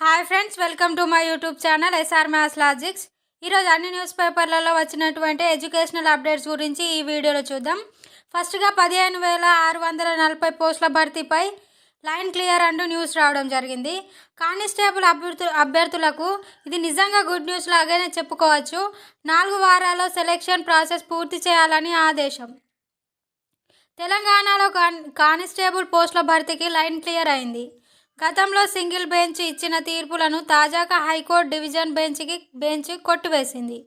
Hi friends welcome to my YouTube channel SR maths logics ఈరోజు అన్ని news పేపర్లలో వచ్చినటువంటి ఎడ్యుకేషనల్ అప్డేట్స్ గురించి ఈ వీడియోలో చూద్దాం. ఫస్ట్గా పదిహేను వేల ఆరు వందల నలభై పోస్టుల భర్తీపై లైన్ క్లియర్ అంటూ న్యూస్ రావడం జరిగింది. కానిస్టేబుల్ అభ్యర్థు అభ్యర్థులకు ఇది నిజంగా గుడ్ న్యూస్ లాగానే చెప్పుకోవచ్చు. నాలుగు వారాల్లో సెలెక్షన్ ప్రాసెస్ పూర్తి చేయాలని ఆదేశం. తెలంగాణలో కాన్ కానిస్టేబుల్ పోస్టుల భర్తీకి లైన్ క్లియర్ అయింది. గతంలో సింగిల్ బెంచ్ ఇచ్చిన తీర్పులను తాజాగా హైకోర్టు డివిజన్ బెంచ్కి బెంచ్ కొట్టివేసింది.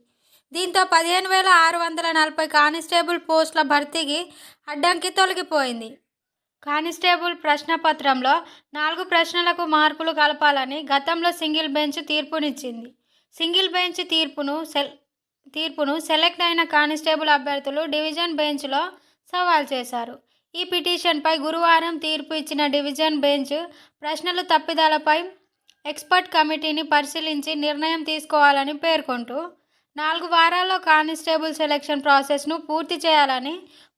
దీంతో పదిహేను వేల ఆరు వందల నలభై కానిస్టేబుల్ పోస్టుల భర్తీకి అడ్డంకి తొలగిపోయింది. కానిస్టేబుల్ ప్రశ్నపత్రంలో నాలుగు ప్రశ్నలకు మార్పులు కలపాలని గతంలో సింగిల్ బెంచ్ తీర్పునిచ్చింది. సింగిల్ బెంచ్ తీర్పును సెల్ తీర్పును సెలెక్ట్ అయిన కానిస్టేబుల్ అభ్యర్థులు డివిజన్ బెంచ్లో సవాల్ చేశారు. ఈ పిటిషన్పై గురువారం తీర్పు ఇచ్చిన డివిజన్ బెంచ్ ప్రశ్నలు తప్పిదాలపై ఎక్స్పర్ట్ కమిటీని పరిశీలించి నిర్ణయం తీసుకోవాలని పేర్కొంటూ నాలుగు వారాల్లో కానిస్టేబుల్ సెలక్షన్ ప్రాసెస్ను పూర్తి చేయాలని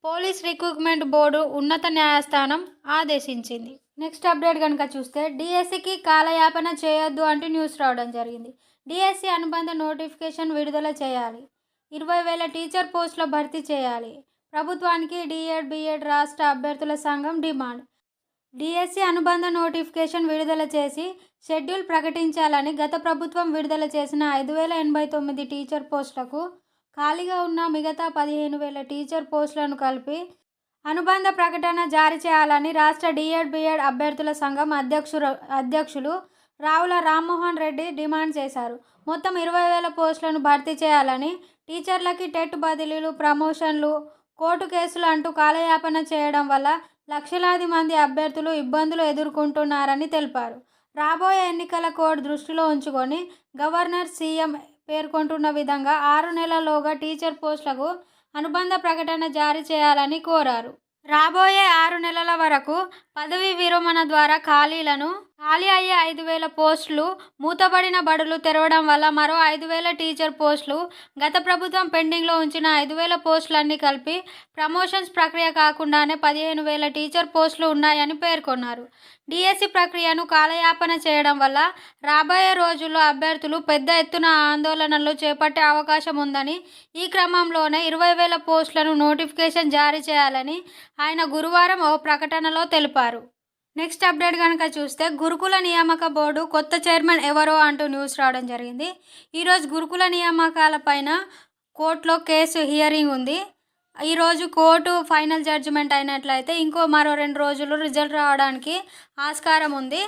పోలీస్ రిక్రూట్మెంట్ బోర్డు ఉన్నత న్యాయస్థానం ఆదేశించింది. నెక్స్ట్ అప్డేట్ కనుక చూస్తే డిఎస్సికి కాలయాపన చేయొద్దు అంటూ న్యూస్ రావడం జరిగింది. డిఎస్సి అనుబంధ నోటిఫికేషన్ విడుదల చేయాలి. ఇరవై వేల టీచర్ పోస్టులో భర్తీ చేయాలి. ప్రభుత్వానికి డిఎడ్ బిఎడ్ రాష్ట్ర అభ్యర్థుల సంఘం డిమాండ్. డిఎస్సి అనుబంధ నోటిఫికేషన్ విడుదల చేసి షెడ్యూల్ ప్రకటించాలని గత ప్రభుత్వం విడుదల చేసిన ఐదు వేల ఎనభై తొమ్మిది టీచర్ పోస్టులకు ఖాళీగా ఉన్న మిగతా పదిహేను వేల టీచర్ పోస్టులను కలిపి అనుబంధ ప్రకటన జారీ చేయాలని రాష్ట్ర డిఎడ్ బిఎడ్ అభ్యర్థుల సంఘం అధ్యక్షులు అధ్యక్షులు రావుల రామ్మోహన్ రెడ్డి డిమాండ్ చేశారు. మొత్తం ఇరవై వేల పోస్టులను భర్తీ చేయాలని టీచర్లకి టెట్ బదిలీలు ప్రమోషన్లు కోర్టు కేసులు అంటూ కాలయాపన చేయడం వల్ల లక్షలాది మంది అభ్యర్థులు ఇబ్బందులు ఎదుర్కొంటున్నారని తెలిపారు. రాబోయే ఎన్నికల కోడ్ దృష్టిలో ఉంచుకొని గవర్నర్ సీఎం పేర్కొంటున్న విధంగా ఆరు నెలల్లోగా టీచర్ పోస్టులకు అనుబంధ ప్రకటన జారీ చేయాలని కోరారు. రాబోయే ఆరు నెలల వరకు పదవి విరమణ ద్వారా ఖాళీలను ఖాళీ అయ్యే ఐదు వేల పోస్టులు మూతబడిన బడులు తెరవడం వల్ల మరో ఐదు వేల టీచర్ పోస్టులు గత ప్రభుత్వం పెండింగ్లో ఉంచిన ఐదు వేల పోస్టులన్నీ కలిపి ప్రమోషన్స్ ప్రక్రియ కాకుండానే పదిహేను వేల టీచర్ పోస్టులు ఉన్నాయని పేర్కొన్నారు. డిఎస్సి ప్రక్రియను కాలయాపన చేయడం వల్ల రాబోయే రోజుల్లో అభ్యర్థులు పెద్ద ఎత్తున ఆందోళనలు చేపట్టే అవకాశం ఉందని ఈ క్రమంలోనే ఇరవై వేల పోస్టులను నోటిఫికేషన్ జారీ చేయాలని ఆయన గురువారం ఓ ప్రకటనలో తెలిపారు. నెక్స్ట్ అప్డేట్ కనుక చూస్తే గురుకుల నియామక బోర్డు కొత్త చైర్మన్ ఎవరో అంటూ న్యూస్ రావడం జరిగింది. ఈరోజు గురుకుల నియామకాలపైన కోర్టులో కేసు హియరింగ్ ఉంది. ఈరోజు కోర్టు ఫైనల్ జడ్జిమెంట్ అయినట్లయితే ఇంకో మరో రెండు రోజులు రిజల్ట్ రావడానికి ఆస్కారం ఉంది.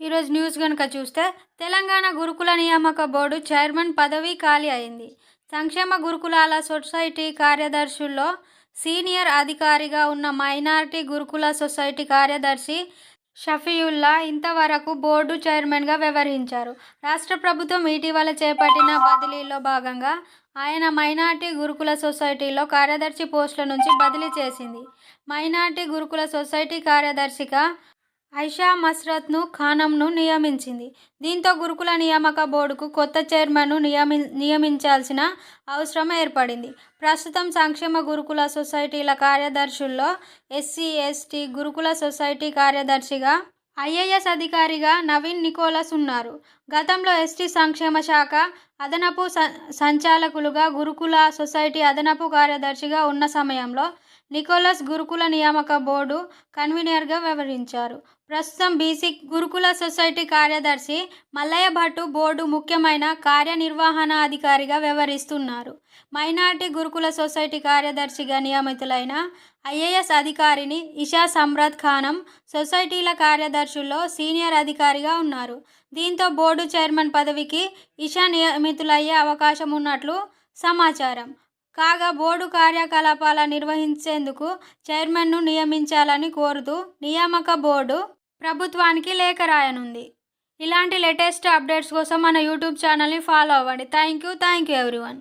ఈరోజు న్యూస్ కనుక చూస్తే తెలంగాణ గురుకుల నియామక బోర్డు చైర్మన్ పదవి ఖాళీ అయింది. సంక్షేమ గురుకులాల సొసైటీ కార్యదర్శుల్లో సీనియర్ అధికారిగా ఉన్న మైనారిటీ గురుకుల సొసైటీ కార్యదర్శి షఫీయుల్లా ఇంతవరకు బోర్డు చైర్మన్గా వ్యవహరించారు. రాష్ట్ర ప్రభుత్వం ఇటీవల చేపట్టిన బదిలీలో భాగంగా ఆయన మైనార్టీ గురుకుల సొసైటీలో కార్యదర్శి పోస్టుల నుంచి బదిలీ చేసింది. మైనార్టీ గురుకుల సొసైటీ కార్యదర్శిగా ఐషా మస్రత్ను ఖానంను నియమించింది. దీంతో గురుకుల నియామక బోర్డుకు కొత్త చైర్మన్ను నియమి నియమించాల్సిన అవసరం ఏర్పడింది. ప్రస్తుతం సంక్షేమ గురుకుల సొసైటీల కార్యదర్శుల్లో ఎస్సీ ఎస్టీ గురుకుల సొసైటీ కార్యదర్శిగా ఐఏఎస్ అధికారిగా నవీన్ నికోలస్ ఉన్నారు. గతంలో ఎస్టీ సంక్షేమ శాఖ అదనపు సంచాలకులుగా గురుకుల సొసైటీ అదనపు కార్యదర్శిగా ఉన్న సమయంలో నికోలస్ గురుకుల నియామక బోర్డు కన్వీనర్గా వ్యవహరించారు ప్రస్తుతం బీసీ గురుకుల సొసైటీ కార్యదర్శి మల్లయ్య భట్టు బోర్డు ముఖ్యమైన కార్యనిర్వహణాధికారిగా వ్యవహరిస్తున్నారు మైనార్టీ గురుకుల సొసైటీ కార్యదర్శిగా నియమితులైన ఐఏఎస్ అధికారిని ఇషా సమ్రత్ ఖానం సొసైటీల కార్యదర్శుల్లో సీనియర్ అధికారిగా ఉన్నారు. దీంతో బోర్డు చైర్మన్ పదవికి ఇషా నియమితులయ్యే అవకాశం ఉన్నట్లు సమాచారం. కాగా బోర్డు కార్యకలాపాల నిర్వహించేందుకు చైర్మన్ను నియమించాలని కోరుతూ నియామక బోర్డు ప్రభుత్వానికి లేఖ రాయనుంది. ఇలాంటి లేటెస్ట్ అప్డేట్స్ కోసం మన యూట్యూబ్ ఛానల్ని ఫాలో అవ్వండి. Thank you thank you everyone.